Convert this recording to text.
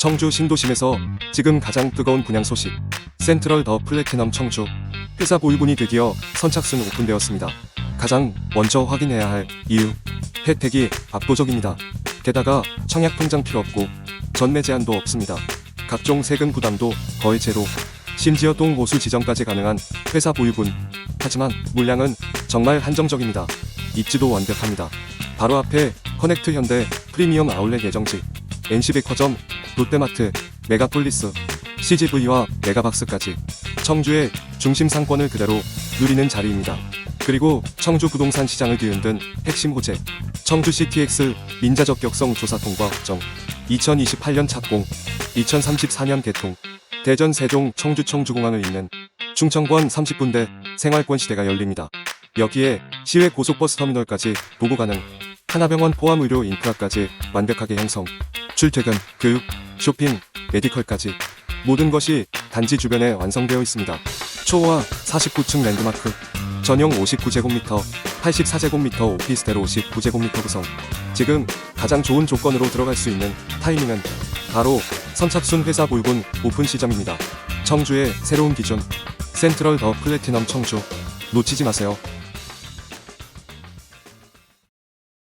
청주 신도심에서 지금 가장 뜨거운 분양 소식. 센트럴 더 플래티넘 청주. 회사 보유분이 드디어 선착순 오픈되었습니다. 가장 먼저 확인해야 할 이유. 혜택이 압도적입니다. 게다가 청약 통장 필요 없고 전매 제한도 없습니다. 각종 세금 부담도 거의 제로. 심지어 똥호수 지정까지 가능한 회사 보유분. 하지만 물량은 정말 한정적입니다. 입지도 완벽합니다. 바로 앞에 커넥트 현대 프리미엄 아울렛 예정지. NC백화점, 롯데마트, 메가폴리스, CGV와 메가박스까지 청주의 중심 상권을 그대로 누리는 자리입니다. 그리고 청주 부동산 시장을 뒤흔든 핵심 호재, 청주 CTX 민자적 격성 조사 통과 확정, 2028년 착공, 2034년 개통, 대전 세종 청주 청주공항을 잇는 충청권 30분대 생활권 시대가 열립니다. 여기에 시외 고속버스 터미널까지 보고 가능, 하나병원 포함 의료 인프라까지 완벽하게 형성, 출퇴근, 교육, 쇼핑, 메디컬까지 모든 것이 단지 주변에 완성되어 있습니다. 초호화 49층 랜드마크, 전용 59제곱미터, 84제곱미터 오피스텔 59제곱미터 구성. 지금 가장 좋은 조건으로 들어갈 수 있는 타이밍은 바로 선착순 회사 보유분 오픈 시점입니다. 청주의 새로운 기준, 센트럴 더 플래티넘 청주. 놓치지 마세요.